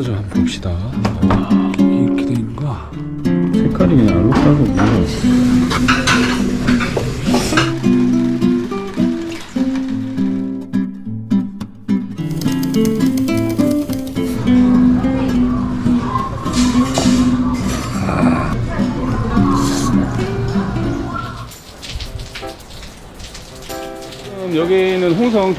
써져 한번 봅시다. 와, 이게 이렇게 돼 있는 거야. 색깔이 그냥 알록달록.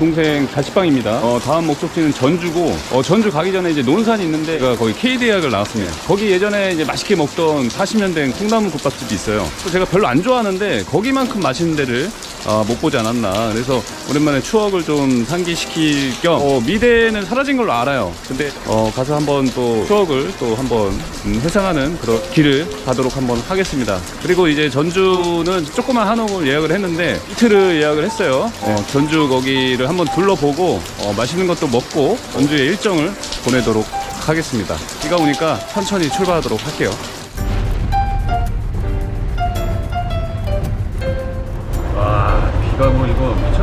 동생 자취방입니다. 어, 다음 목적지는 전주고, 어, 전주 가기 전에 이제 논산이 있는데, 제가 거기 K대학을 나왔습니다. 거기 예전에 이제 맛있게 먹던 40년 된 콩나물 국밥집이 있어요. 또 제가 별로 안 좋아하는데, 거기만큼 맛있는 데를 아, 못 보지 않았나. 그래서 오랜만에 추억을 좀 상기시킬 겸, 어, 미대는 사라진 걸로 알아요. 근데, 어, 가서 한번 또 추억을 또 한번 음, 회상하는 그런 길을 가도록 한번 하겠습니다. 그리고 이제 전주는 조그만 한옥을 예약을 했는데, 이틀을 예약을 했어요. 어, 전주 거기를 한번 둘러보고, 어, 맛있는 것도 먹고, 전주의 일정을 보내도록 하겠습니다. 비가 오니까 천천히 출발하도록 할게요.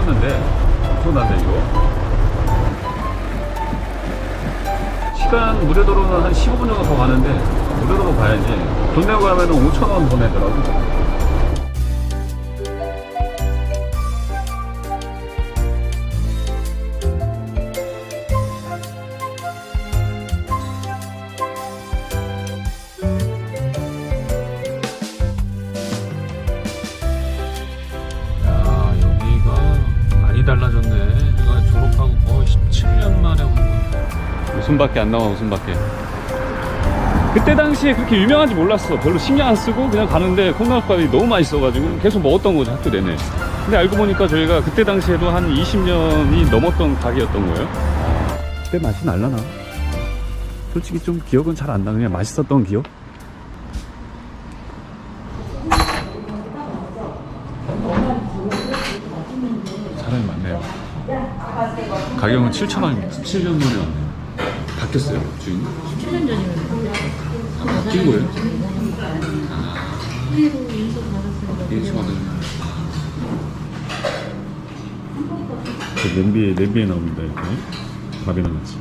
미쳤는데 엄청난데 이거. 시간 무료도로는 한 15분 정도 더 가는데 무료도로 가야지. 돈 내고 가면 5천원 더 내더라고 웃음밖에 안 나와 웃음밖에. 그때 당시에 그렇게 유명한지 몰랐어. 별로 신경 안 쓰고 그냥 가는데 콩나물밥이 너무 맛있어가지고 계속 먹었던 거지 학교 내내. 근데 알고 보니까 저희가 그때 당시에도 한 20년이 넘었던 가게였던 거예요. 그때 맛이 날라나? 솔직히 좀 기억은 잘 안 나. 그냥 맛있었던 기억? 사람이 많네요. 가격은 7,000원입니다. 17년 전에 왔네요. 바뀌었어요, 주인이? 7년 전이면 바뀐 거예요? 이게 저는 그 냄비에 냄비에 나옵니다 이렇게 밥이랑 같이.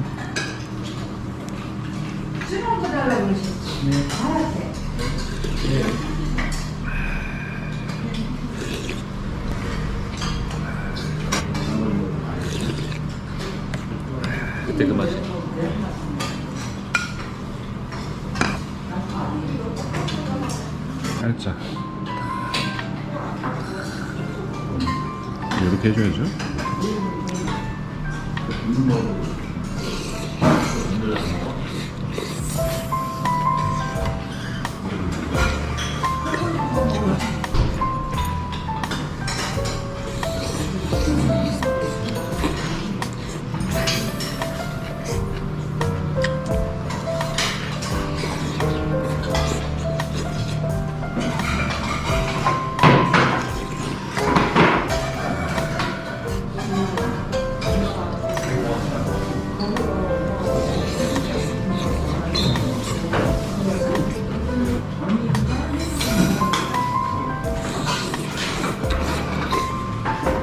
그때 그 맛이. 살짝. 이렇게 해줘야죠.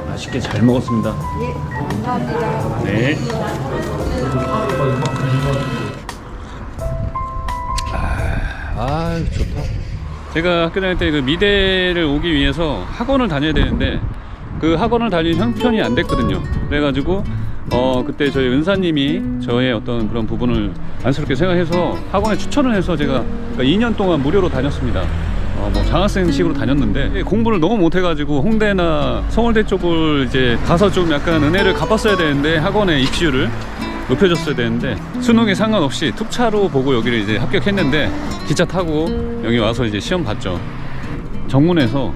맛있게 잘 먹었습니다. 예, 감사합니다. 네. 아, 아, 좋다. 제가 학교 다닐 때 그 미대를 오기 위해서 학원을 다녀야 되는데 그 학원을 다니는 형편이 안 됐거든요. 그래가지고 어 그때 저희 은사님이 저의 어떤 그런 부분을 안쓰럽게 생각해서 학원에 추천을 해서 제가 그러니까 2년 동안 무료로 다녔습니다. 어, 뭐 장학생식으로 다녔는데 공부를 너무 못해가지고 홍대나 서울대 쪽을 이제 가서 좀 약간 은혜를 갚았어야 되는데 학원의 입시율을 높여줬어야 되는데 수능에 상관없이 툭차로 보고 여기를 이제 합격했는데 기차 타고 여기 와서 이제 시험 봤죠. 정문에서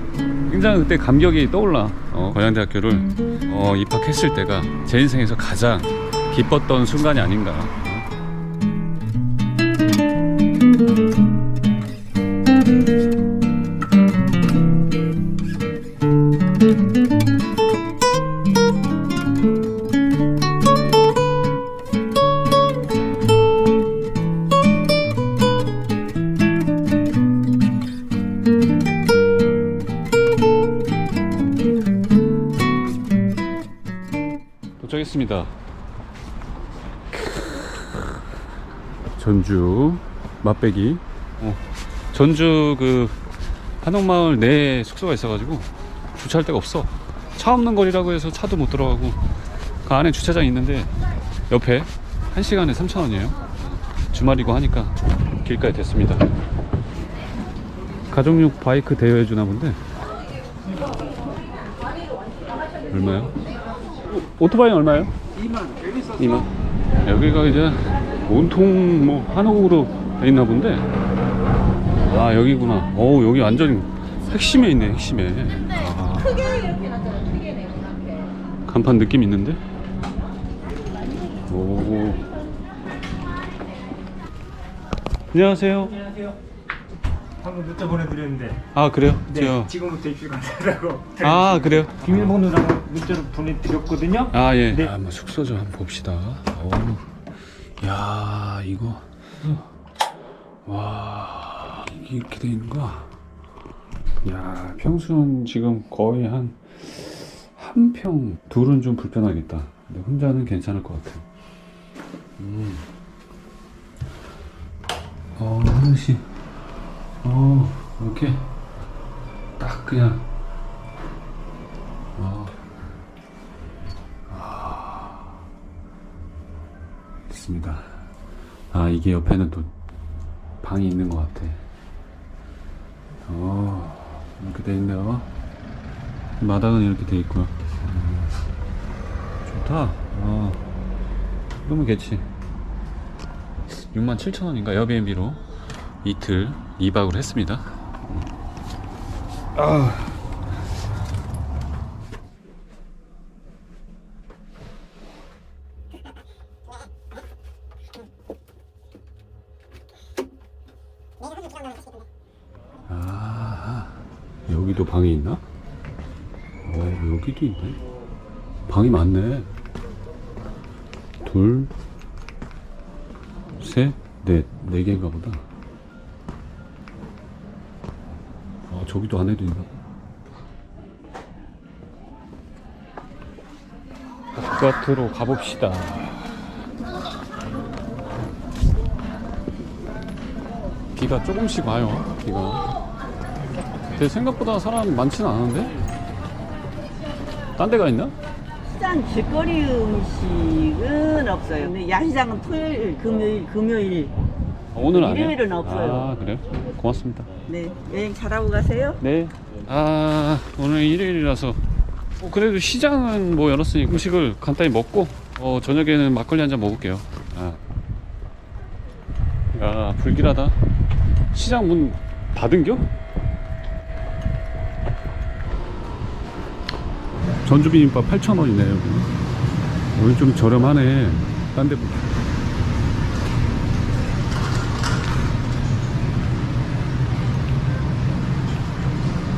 굉장히 그때 감격이 떠올라 어, 거양대학교를 어, 입학했을 때가 제 인생에서 가장 기뻤던 순간이 아닌가. 도착했습니다. 전주 맛배기. 어, 전주 그 한옥마을 내 숙소가 있어가지고 주차할 데가 없어. 차 없는 거리라고 해서 차도 못 들어가고 그 안에 주차장 있는데 옆에 1 시간에 3천 원이에요. 주말이고 하니까 길가에 됐습니다. 가족용 바이크 대여해 주나 본데. 얼마요? 오- 오토바이 얼마요? 2만. 2만. 여기가 이제 온통 뭐 한옥으로 돼 있나 본데. 아 여기구나. 오 여기 완전 핵심에 있네 핵심에. 아. 간판 느낌 있는데? 오. 안녕하세요. 방금 문자 보내드렸는데 아 그래요? 네, 제가 지금부터 입실 간다고 아 그래요? 비밀번호랑 문자로 보내드렸거든요 아 예. 네. 아, 한번 숙소 좀 한번 봅시다. 오. 야 이거. 와 이게 이렇게 돼 있는 거야. 야 평수는 지금 거의 한 한 평 둘은 좀 불편하겠다. 근데 혼자는 괜찮을 것 같아. 음. 어 하나씩. 어 이렇게 딱 그냥. 어. 있습니다. 아 이게 옆에는 또 방이 있는 것 같아. 어 이렇게 돼 있네요. 마당은 이렇게 돼 있고요. 음, 좋다. 어 그러면 괜지. 67,000원인가 에어비앤비로 이틀 2박을 했습니다. 아. 아, 여기도 방이 있나? 어, 여기도 있네. 방이 많네. 둘, 셋, 넷, 네 개인가 보다. 저기도 안에도 있나? 바깥으로 가봅시다. 비가 조금씩 와요. 비가. 근데 생각보다 사람 많지는 않은데? 딴 데가 있나? 시장 길거리 음식은 없어요. 근데 야시장은 토요일, 금요일, 금요일. 어, 오늘 안 해요? 일요일은 없어요. 아, 그래요? 고맙습니다. 네, 여행 잘하고 가세요. 네. 아, 오늘 일요일이라서. 어, 그래도 시장은 뭐 열었으니 음식을 간단히 먹고, 어, 저녁에는 막걸리 한 잔 먹을게요. 아. 야, 불길하다. 시장 문 닫은겨? 전주 비빔밥 8,000원이네, 여기. 여기 좀 저렴하네. 딴 데 보다.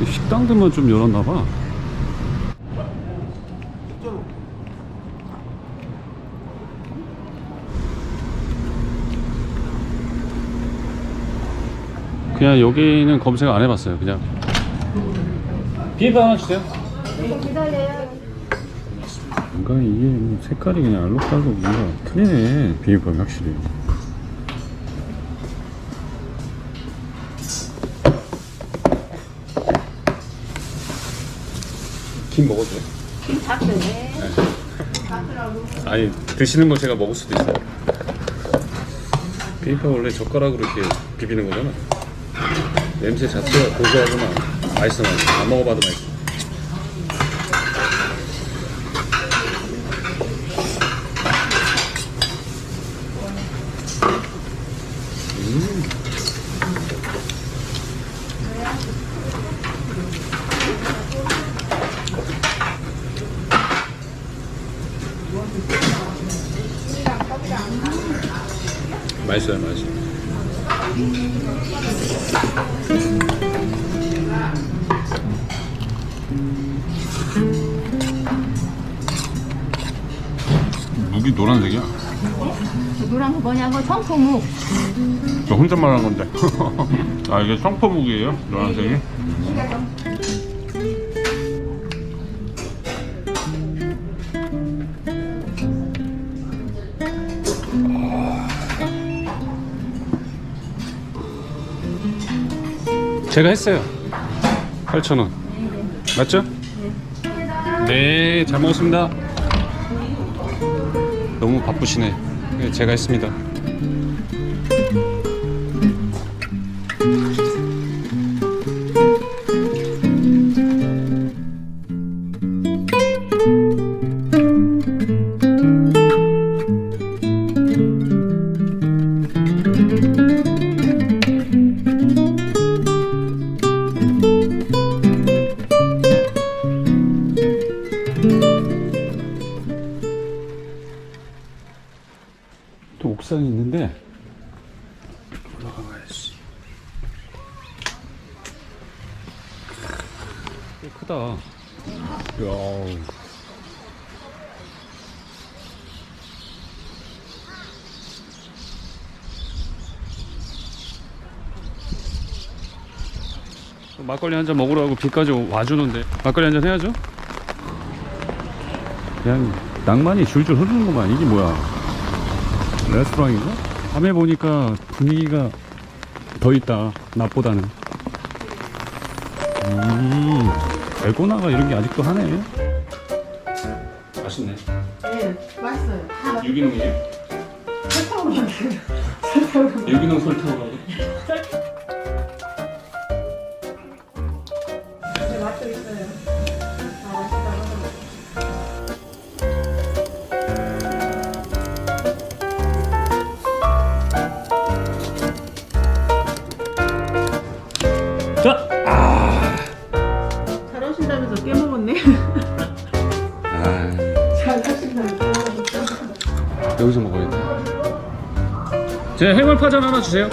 식당들만 좀 열었나 봐. 그냥 여기는 검색 안 해봤어요. 그냥 비빔밥 하나 주세요. 뭔가 이게 뭐 색깔이 그냥 알록달록 뭔가 틀리네 비빔밥이 확실히. 김 먹어도 돼? 김다 네. 아니 드시는 거 제가 먹을 수도 있어요. 비빔밥 원래 젓가락으로 이렇게 비비는 거잖아. 냄새 자체가 고소하구나. 맛있어 맛있어. 안 먹어봐도 맛있어. 나한테 말한 건데 아 이게 청포묵이에요? 노란색이? 제가 했어요 8,000원 맞죠? 네잘 먹었습니다 너무 바쁘시네. 네, 제가 했습니다 막걸리 한 잔 먹으러 가고 비까지 와주는데 막걸리 한 잔 해야죠. 그냥 낭만이 줄줄 흐르는구만 이게 뭐야? 레스토랑인가? 밤에 보니까 분위기가 더 있다 낮보다는 음 에고나가 이런 게 아직도 하네 맛있네 네, 맛있어요. 다 유기농이에요? 유기농 설탕으로 제 해물파전 하나 주세요.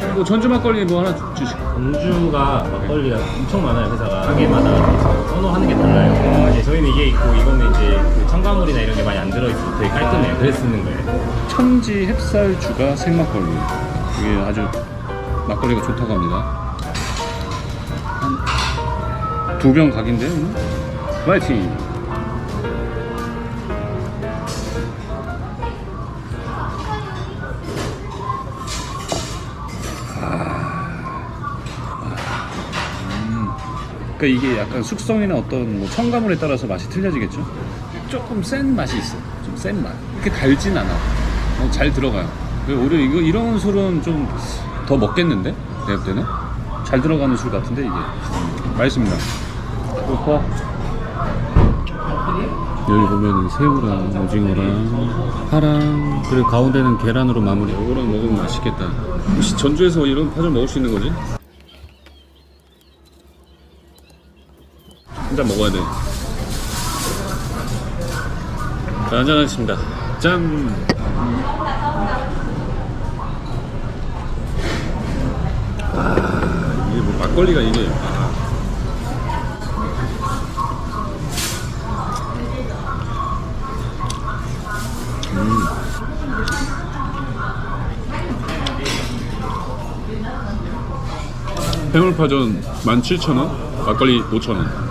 그리고 전주 막걸리 뭐 하나 주- 주시고. 전주가 막걸리가 엄청 많아요 회사가. 가게마다 그래서 선호하는 게 달라요. 이제 저희는 이게 있고 이거는 이제 그 첨가물이나 이런 게 많이 안 들어있어서 되게 깔끔해요. 그래서 쓰는 거예요. 청지 햅쌀 주가 생막걸리. 이게 아주 막걸리가 좋다고 합니다. 한두병 각인데 오늘? 파이팅 그러니까 이게 약간 숙성이나 어떤 뭐 첨가물에 따라서 맛이 틀려지겠죠. 조금 센 맛이 있어. 좀 센 맛. 이렇게 달진 않아. 어, 잘 들어가요. 오히려 이거 이런 술은 좀 더 먹겠는데 내가 볼 때는 잘 들어가는 술 같은데 이게 음, 맛있습니다. 좋고 여기 보면 새우랑 오징어랑 파랑 그리고 가운데는 계란으로 마무리. 이거랑 먹으면 맛있겠다. 혹시 전주에서 이런 파전 먹을 수 있는 거지? 한잔 먹어야 돼. 자, 한잔 하겠습니다. 짠! 아, 이게 뭐 막걸리가 이게. 아. 음. 해물파전 17,000원, 막걸리 5,000원.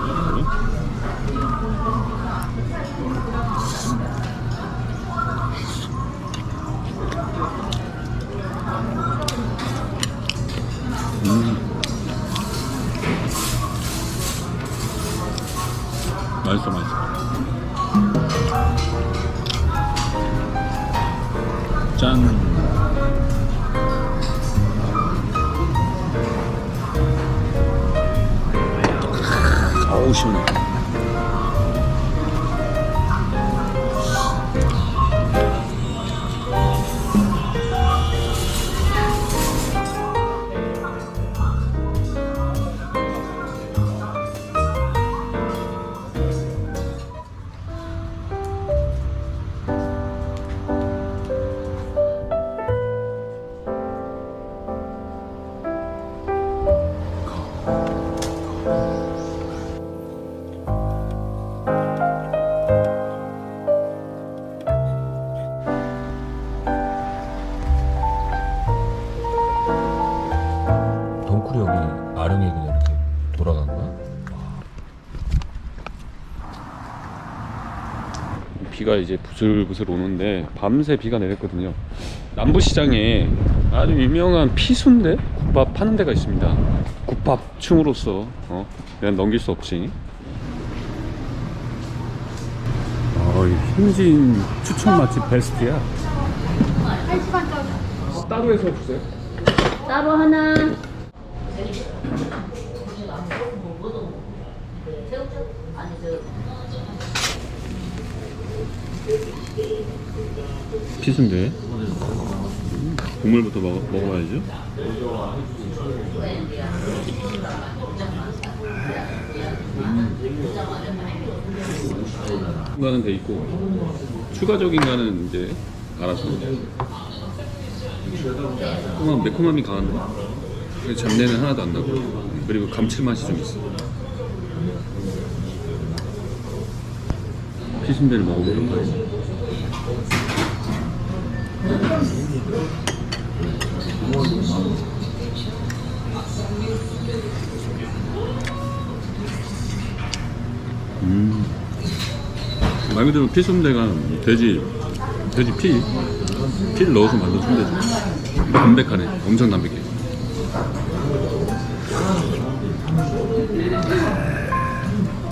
비가 이제 부슬부슬 오는데 밤새 비가 내렸거든요. 남부시장에 아주 유명한 피순대 국밥 파는 데가 있습니다. 국밥충으로서 어, 내가 넘길 수 없지. 어, 이 현지인 추천 맛집 베스트야. 따로 해서 주세요. 따로 하나. 피순대. 국물부터 먹어, 먹어봐야죠. 가는 돼 있고 추가적인 가는 이제 알아서. 조금 매콤함이 강한데 잡내는 하나도 안 나고 그리고 감칠맛이 좀 있어. 피순대를 하겠습니다. 음. 말 그대로 피순대가 돼지 돼지 피 피를 넣어서 만든 순대죠. 담백하네. 엄청 담백해.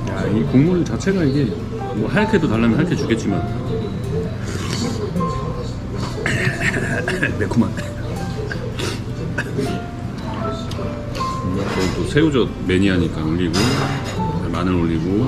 야, 이 국물 자체가 이게 뭐 하얗게도 달라면 하얗게 주겠지만 매콤한. 음, 저는 또 새우젓 매니아니까 올리고 마늘 올리고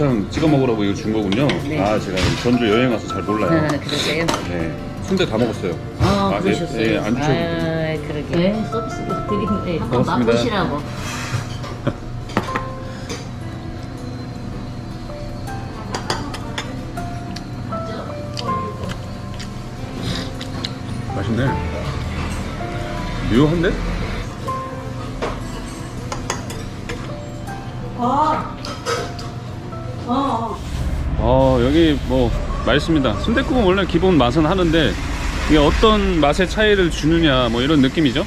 고추장 찍어 먹으라고 이거 준 거군요. 네. 아 제가 전주 여행 와서 잘 몰라요. 아, 그러세요? 네 순대 다 먹었어요. 아, 예, 그러셨어요? 예, 안 주셔도 돼요. 아, 그러게. 네, 서비스 드리는데 한번 고맙습니다. 맛보시라고. 맛있네. 묘한데? 어 여기 뭐 맛있습니다. 순대국은 원래 기본 맛은 하는데 이게 어떤 맛의 차이를 주느냐 뭐 이런 느낌이죠.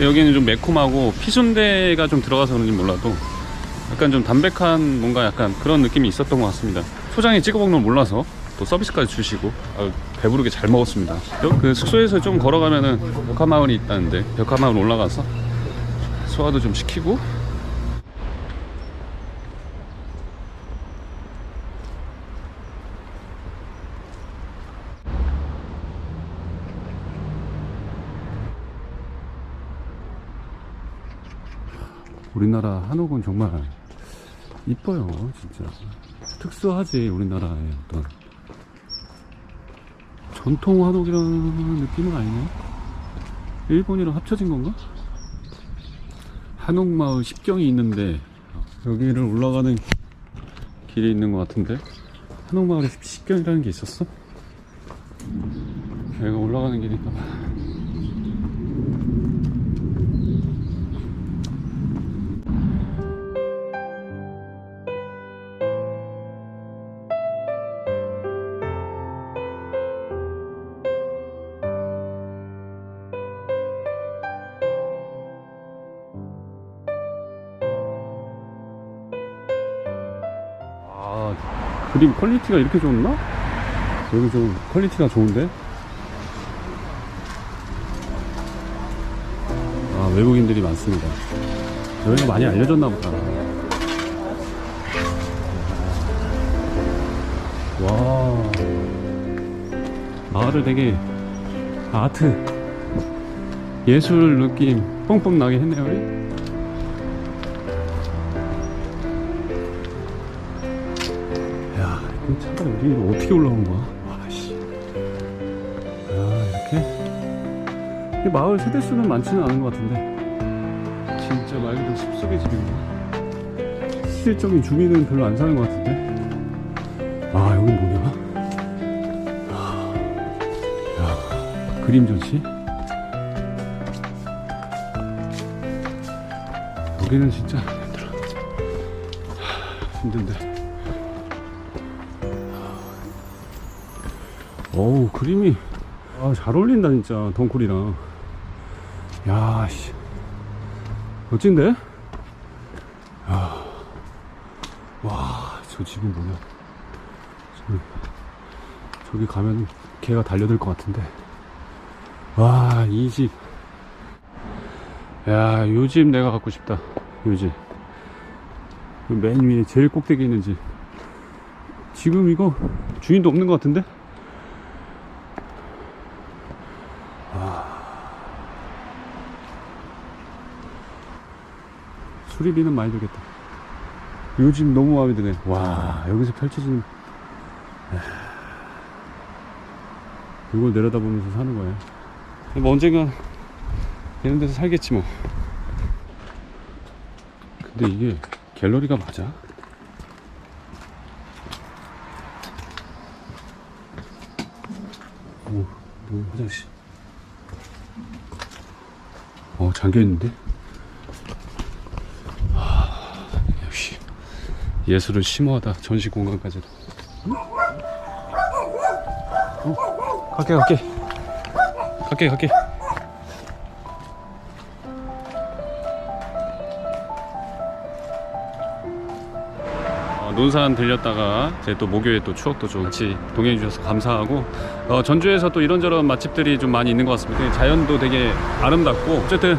여기는 좀 매콤하고 피순대가 좀 들어가서 그런지 몰라도 약간 좀 담백한 뭔가 약간 그런 느낌이 있었던 것 같습니다. 초장에 찍어 먹는 걸 몰라서 또 서비스까지 주시고 아유, 배부르게 잘 먹었습니다. 여- 그 숙소에서 좀 걸어가면은 벽화마을이 있다는데 벽화마을 올라가서 소화도 좀 시키고 우리나라 한옥은 정말 이뻐요, 진짜. 특수하지, 우리나라의 어떤. 전통 한옥이라는 느낌은 아니네. 일본이랑 합쳐진 건가? 한옥마을 십경이 있는데, 여기를 올라가는 길이 있는 것 같은데, 한옥마을에 십- 십경이라는 게 있었어? 여기가 올라가는 길인가 봐. 그림 퀄리티가 이렇게 좋나? 여기 좀 퀄리티가 좋은데? 아, 외국인들이 많습니다. 여기가 많이 알려졌나 보다. 와. 마을을 되게 아트, 예술 느낌 뻥뻥 나게 했네요. 이 차가 여기로 어떻게 올라온 거야? 와, 씨. 야, 이렇게? 이 마을 세대수는 많지는 않은 것 같은데. 진짜 말 그대로 숲속의 집인가? 실질적인 주민은 별로 안 사는 것 같은데. 아, 여기 뭐냐? 아, 그림 전시? 여기는 진짜 힘들어. 하, 힘든데. 어우 그림이 아, 잘 어울린다 진짜 덩쿨이랑. 야 씨. 멋진데? 야. 와, 저 집은 뭐냐? 저기, 저기 가면 개가 달려들 것 같은데. 와, 이 집. 야, 요 집 내가 갖고 싶다. 요 집. 그맨 위에 제일 꼭대기 있는 집. 지금 이거 주인도 없는 것 같은데? 수리비는 많이 들겠다. 요집 너무 마음에 드네. 와, 여기서 펼쳐지는. 이걸 내려다보면서 사는 거야. 뭐 언젠가 이런 데서 살겠지 뭐. 근데 이게 갤러리가 맞아? 오, 뭐 화장실. 어, 잠겨있는데? 역시 예술은 심오하다. 전시 공간까지도. 어, 갈게 갈게. 갈게 갈게. 어, 논산 들렸다가 이제 또 목요일 또 추억도 좀 같이 동행해 주셔서 감사하고 어, 전주에서 또 이런저런 맛집들이 좀 많이 있는 것 같습니다. 자연도 되게 아름답고. 어쨌든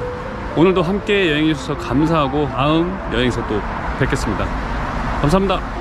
오늘도 함께 여행해 주셔서 감사하고 다음 여행에서 또 뵙겠습니다 감사합니다